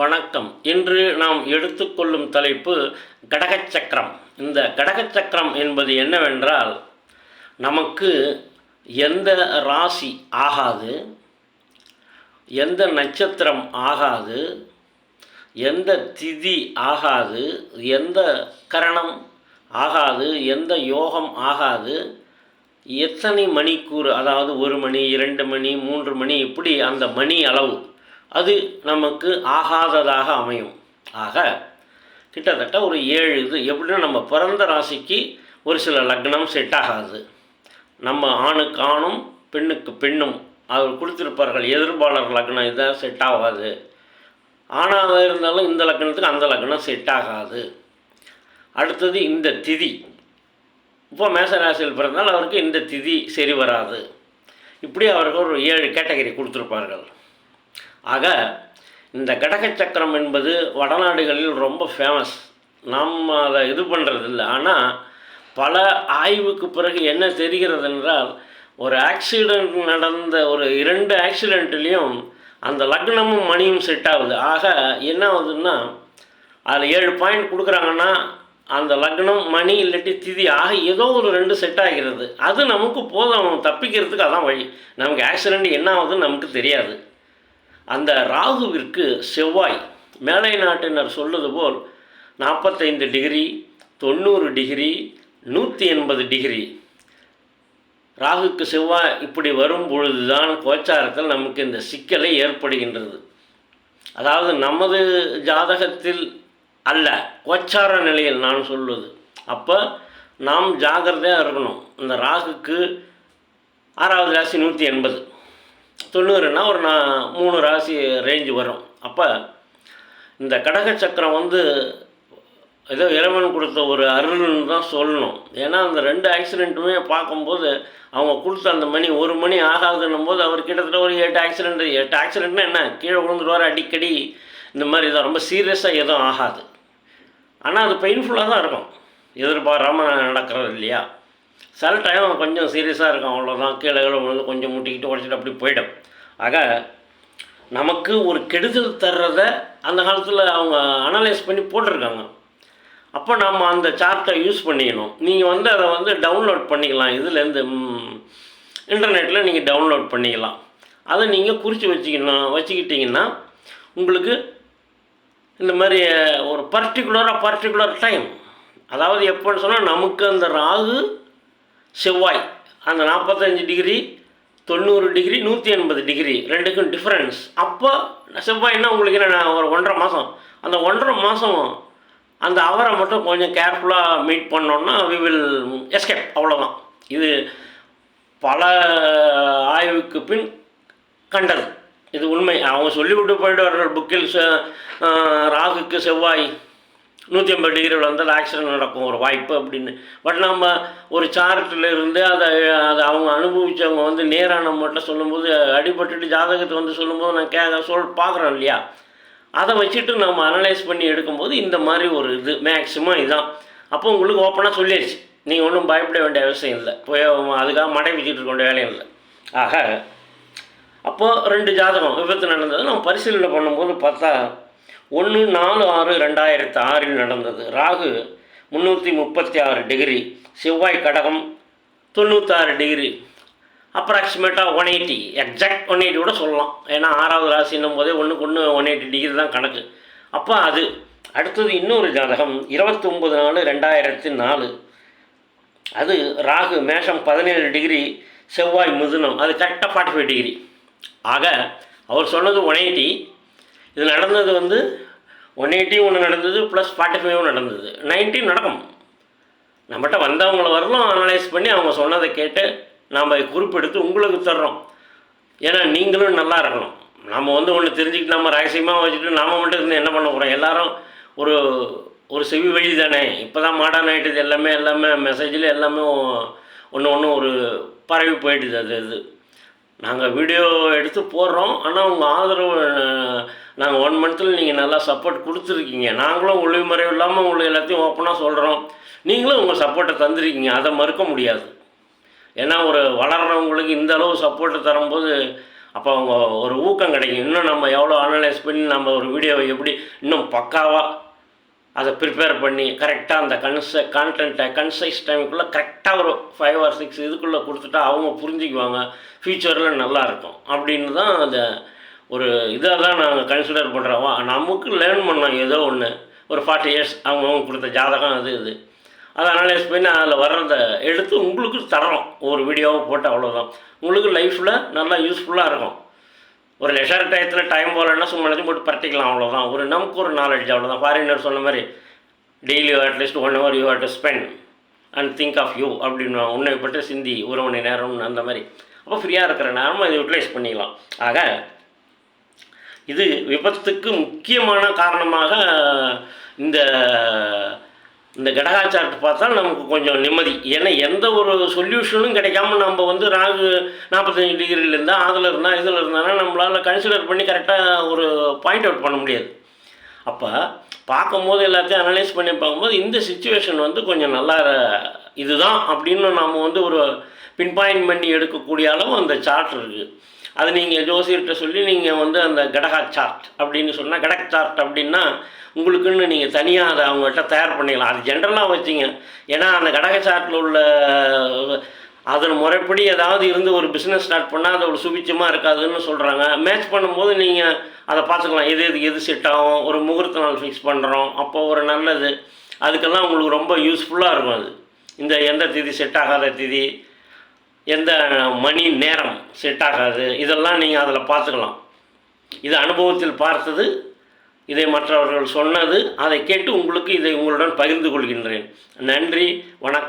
வணக்கம். இன்று நாம் எடுத்துக்கொள்ளும் தலைப்பு கடகச்சக்கரம் இந்த கடகச்சக்கரம் என்பது என்னவென்றால் நமக்கு எந்த ராசி ஆகாது எந்த நட்சத்திரம் ஆகாது எந்த திதி ஆகாது எந்த கரணம் ஆகாது எந்த யோகம் ஆகாது எத்தனை மணிக்கூறு அதாவது ஒரு மணி இரண்டு மணி மூன்று மணி இப்படி அந்த மணி அளவு. அது நமக்கு ஆகாததாக அமையும். ஆக கிட்டத்தட்ட ஒரு ஏழு இது எப்படின்னா நம்ம பிறந்த ராசிக்கு ஒரு சில லக்னம் செட் ஆகாது. நம்ம ஆணுக்கு ஆணும் பெண்ணுக்கு பெண்ணும் அவர் கொடுத்துருப்பார்கள் எதிர்பாளர் லக்னம் இதான் செட் ஆகாது. ஆணாக இருந்தாலும் இந்த லக்னத்துக்கு அந்த லக்னம் செட் ஆகாது. அடுத்தது இந்த திதி. இப்போ மேசராசியில் பிறந்தால் அவருக்கு இந்த திதி சரி வராது. இப்படி அவர்கள் ஒரு ஏழு கேட்டகரி கொடுத்துருப்பார்கள். ஆக இந்த கடக சக்கரம் என்பது வடநாடுகளில் ரொம்ப ஃபேமஸ் நம்ம அதை இது பண்ணுறதில்ல ஆனால் பல ஆய்வுக்கு பிறகு என்ன தெரிகிறது என்றால் ஒரு ஆக்சிடெண்ட் நடந்த ஒரு இரண்டு ஆக்சிடெண்ட்லேயும் அந்த லக்னமும் மணியும் செட் ஆகுது. ஆக என்ன ஆகுதுன்னா அதில் ஏழு பாயிண்ட் கொடுக்குறாங்கன்னா அந்த லக்னம் மணி இல்லாட்டி திதி ஆக ஏதோ ஒரு ரெண்டு செட் ஆகிறது. அது நமக்கு போதும். தப்பிக்கிறதுக்கு அதான் வழி. நமக்கு ஆக்சிடெண்ட் என்ன ஆகுதுன்னு நமக்கு தெரியாது. அந்த ராகுவிற்கு செவ்வாய். மேலை நாட்டினர் சொல்வது போல் நாற்பத்தைந்து டிகிரி தொண்ணூறு டிகிரி நூற்றி எண்பது டிகிரி. ராகுக்கு செவ்வாய் இப்படி வரும் பொழுதுதான் கோச்சாரத்தில் நமக்கு இந்த சிக்கலை ஏற்படுகின்றது. அதாவது நமது ஜாதகத்தில் அல்ல கோச்சார நிலையில் நான் சொல்வது. அப்போ நாம் ஜாகிரதையாக இருக்கணும். இந்த ராகுக்கு ஆறாவது ராசி நூற்றி எண்பது. தொண்ணூறுனா ஒரு நான் மூணு ராசி ரேஞ்சு வரும். அப்போ இந்த கடக சக்கரம் வந்து ஏதோ இறைவன் கொடுத்த ஒரு அருள்னு தான் சொல்லணும். ஏன்னா அந்த ரெண்டு ஆக்சிடெண்ட்டுமே பார்க்கும்போது அவங்க கொடுத்த அந்த மணி ஒரு மணி ஆகாதுன்னும் போது அவர் கிட்டத்தட்ட ஒரு எட்டு ஆக்சிடெண்ட் எட்டு ஆக்சிடெண்ட்னா என்ன? கீழே விழுந்துருவார் அடிக்கடி. இந்த மாதிரி தான். ரொம்ப சீரியஸாக எதுவும் ஆகாது. ஆனால் அது பெயின்ஃபுல்லாக தான் இருக்கும். எதிர்பாராமல் நடக்கிறது இல்லையா? சில டைம் கொஞ்சம் சீரியஸாக இருக்கும் அவ்வளோதான் கீழே கீழே விழுந்து கொஞ்சம் முட்டிக்கிட்டு உடச்சிட்டு அப்படி போயிடும். ஆக நமக்கு ஒரு கெடுதல் தர்றத அந்த காலத்தில் அவங்க அனலைஸ் பண்ணி போட்டிருக்காங்க. அப்போ நம்ம அந்த சார்ட்டை யூஸ் பண்ணிக்கணும். நீங்கள் வந்து அதை வந்து டவுன்லோட் பண்ணிக்கலாம். இதுலேருந்து இன்டர்நெட்டில் நீங்கள் டவுன்லோட் பண்ணிக்கலாம். அதை நீங்கள் குறித்து வச்சுக்கணும் வச்சுக்கிட்டிங்கன்னா உங்களுக்கு இந்த மாதிரி ஒரு பர்டிகுலராக பர்டிகுலர் டைம் அதாவது எப்போன்னு சொன்னால் நமக்கு அந்த ராகு செவ்வாய். அந்த நாற்பத்தஞ்சு டிகிரி தொண்ணூறு டிகிரி நூற்றி எண்பது டிகிரி ரெண்டுக்கும் டிஃப்ரென்ஸ் அப்போ செவ்வாய்னா உங்களுக்கு என்ன ஒரு ஒன்றரை மாதம் அந்த ஒன்றரை மாதம் அந்த அவரை மட்டும் கொஞ்சம் கேர்ஃபுல்லாக மீட் பண்ணோன்னா வி வில் எஸ்கேப் அவ்வளோதான் இது பல ஆய்வுக்கு பின் கண்டது. இது உண்மை. அவங்க சொல்லிவிட்டு போயிட்டு வர்ற புக்கில் ராகுக்கு செவ்வாய். நூற்றி ஐம்பது டிகிரியில் வந்தால் ஆக்சிடென்ட் நடக்கும் ஒரு வாய்ப்பு அப்படின்னு. பட் நம்ம ஒரு சார்ட்டில் இருந்து அதை அதை அவங்க அனுபவித்தவங்க வந்து நேராக நம்மகிட்ட சொல்லும்போது அடிபட்டுட்டு ஜாதகத்தை வந்து சொல்லும்போது நான் கே சொல் பார்க்குறோம் இல்லையா? அதை வச்சுட்டு நம்ம அனலைஸ் பண்ணி எடுக்கும்போது இந்த மாதிரி ஒரு இது மேக்ஸிமம் இதுதான். அப்போ உங்களுக்கு ஓப்பனாக சொல்லிடுச்சு நீங்கள் ஒன்றும் பயப்பட வேண்டிய அவசியம் இல்லை. போய் அதுக்காக மடை வச்சுட்டு இருக்க வேண்டிய வேலையும் இல்லை. ஆக அப்போது ரெண்டு ஜாதகம் விபத்து நடந்தது. நம்ம பரிசீலனை பண்ணும்போது பார்த்தா ஒன்று நாலு ஆறு ரெண்டாயிரத்து ஆறில் நடந்தது. ராகு முந்நூற்றி முப்பத்தி ஆறு டிகிரி செவ்வாய் கடகம் தொண்ணூற்றாறு டிகிரி அப்ராக்சிமேட்டாக one eighty exact one eighty கூட சொல்லலாம். ஏன்னா ஆறாவது ராசின்னும் போதே ஒன்றுக்கு ஒன்று ஒன் எயிட்டி டிகிரி தான் கணக்கு. அப்போ அது அடுத்தது இன்னொரு ஜாதகம் இருபத்தி ஒம்பது நாலு ரெண்டாயிரத்தி நாலு. அது ராகு மேஷம் பதினேழு டிகிரி செவ்வாய் மிதுனம் அது கரெக்டாக ஃபார்ட்டி ஃபைவ் டிகிரி. ஆக அவர் சொன்னது ஒன் எயிட்டி இது நடந்தது வந்து ஒன் எயிட்டி ஒன்று நடந்தது ப்ளஸ் ஃபார்ட்டி ஃபைவும் நடந்தது. 90 நடக்கும். நம்மகிட்ட வந்தவங்கள வரலும் அனலைஸ் பண்ணி அவங்க சொன்னதை கேட்டு நாம் குறிப்பெடுத்து உங்களுக்கு தர்றோம். ஏன்னா நீங்களும் நல்லா இருக்கணும். நம்ம வந்து ஒன்று தெரிஞ்சுக்கிட்டு நம்ம ரகசியமாக வச்சுட்டு நாம மட்டும் இருந்து என்ன பண்ண போகிறோம் எல்லாரும் ஒரு ஒரு செவி வழி தானே. இப்போ தான் மாடர்ன் ஆகிட்டது எல்லாமே எல்லாமே மெசேஜில் எல்லாமே ஒன்று ஒன்று ஒரு பரவி போயிட்டுது அது இது நாங்கள் வீடியோ எடுத்து போடுறோம். ஆனால் உங்கள் ஆதரவு நாங்கள் ஒன் மந்த்தில் நீங்கள் நல்லா சப்போர்ட் கொடுத்துருக்கீங்க. நாங்களும் ஒளிமுறை இல்லாமல் உங்களுக்கு எல்லாத்தையும் ஓப்பனாக சொல்கிறோம் நீங்களும் உங்கள் சப்போர்ட்டை தந்திருக்கீங்க. அதை மறுக்க முடியாது. ஏன்னா ஒரு வளர்கிறவங்களுக்கு இந்த அளவு சப்போர்ட்டை தரும்போது அப்போ அவங்க ஒரு ஊக்கம் கிடைக்கும். இன்னும் நம்ம எவ்வளோ அனலைஸ் பண்ணி நம்ம ஒரு வீடியோவை எப்படி இன்னும் பக்காவாக அதை ப்ரிப்பேர் பண்ணி கரெக்டாக அந்த கன்ச கான்டென்ட்டை கன்சைஸ் டைமுக்குள்ளே கரெக்டாக ஒரு ஃபைவ் ஆர் சிக்ஸ் இதுக்குள்ளே கொடுத்துட்டா அவங்க புரிஞ்சுக்குவாங்க. ஃப்யூச்சரில் நல்லாயிருக்கும் அப்படின்னு தான் அந்த ஒரு இதாக தான் நாங்கள் கன்சிடர் பண்ணுறோம் நமக்கு லேர்ன் பண்ணோம் ஏதோ ஒன்று ஒரு ஃபார்ட்டி இயர்ஸ் அவங்கவுங்க கொடுத்த ஜாதகம் அது இது. அதை அனலைஸ் பண்ணி அதில் வர்றதை எடுத்து உங்களுக்கு தரோம் ஒரு வீடியோவை போட்டு அவ்வளோதான் உங்களுக்கு லைஃப்பில் நல்லா யூஸ்ஃபுல்லாக இருக்கும். ஒரு லெஷர் டயத்தில் டைம் போகலன்னா சும்மா நினச்சி போட்டு பரட்டிக்கலாம் அவ்வளோதான் ஒரு நமக்கு ஒரு நாலேஜ் அவ்வளோதான் ஃபாரினர் சொன்ன மாதிரி daily at least one hour you have to spend and think of you அப்படின்னு உன்னை பற்றி சிந்தி ஒரு மணி நேரம் அந்த மாதிரி. அப்போ ஃப்ரீயாக இருக்கிற நேரமும் இதை யூட்டிலைஸ் பண்ணிக்கலாம். ஆக இது விபத்துக்கு முக்கியமான காரணமாக இந்த இந்த கடகா சார்ட் பார்த்தா நமக்கு கொஞ்சம் நிம்மதி. ஏன்னா எந்த ஒரு சொல்யூஷனும் கிடைக்காம நம்ம வந்து ராகு நாற்பத்தஞ்சு டிகிரியில் இருந்தால் அதில் இருந்தால் இதில் இருந்தாலும் நம்மளால் கன்சிடர் பண்ணி கரெக்டாக ஒரு பாயிண்ட் அவுட் பண்ண முடியாது. அப்போ பார்க்கும்போது எல்லாத்தையும் அனலைஸ் பண்ணி பார்க்கும்போது இந்த சுச்சுவேஷன் வந்து கொஞ்சம் நல்லா இதுதான் அப்படின்னு நாம் வந்து ஒரு பின் பாயிண்ட் பண்ணி எடுக்கக்கூடிய அளவு அந்த சார்ட் இருக்குது அது நீங்கள் ஜோசியர்கிட்ட சொல்லி நீங்கள் வந்து அந்த கடகா சார்ட் அப்படின்னு சொன்னால் கடக் சார்ட் அப்படின்னா உங்களுக்குன்னு நீங்கள் தனியாக அதை அவங்கள்ட்ட தயார் பண்ணிக்கலாம் அது ஜென்ரலாக வச்சிங்க. ஏன்னா அந்த கடக சார்ட்டில் உள்ள அதன் முறைப்படி ஏதாவது இருந்து ஒரு பிஸ்னஸ் ஸ்டார்ட் பண்ணால் அது ஒரு சுபிச்சமாக இருக்காதுன்னு சொல்கிறாங்க மேட்ச் பண்ணும்போது நீங்கள் அதை பார்த்துக்கலாம். எது எது எது செட் ஆகும்? ஒரு முகூர்த்த நாள் ஃபிக்ஸ் பண்ணுறோம் அப்போ ஒரு நல்லது. அதுக்கெல்லாம் உங்களுக்கு ரொம்ப யூஸ்ஃபுல்லாக இருக்கும் அது. இந்த எந்த திதி செட் ஆகாத திதி எந்த மணி நேரம் செட் ஆகாது இதெல்லாம் நீங்கள் அதில் பார்த்துக்கலாம். இது அனுபவத்தில் பார்த்தது இதை மற்றவர்கள் சொன்னது அதை கேட்டு உங்களுக்கு இதை உங்களுடன் பகிர்ந்து கொள்கின்றேன். நன்றி வணக்கம்.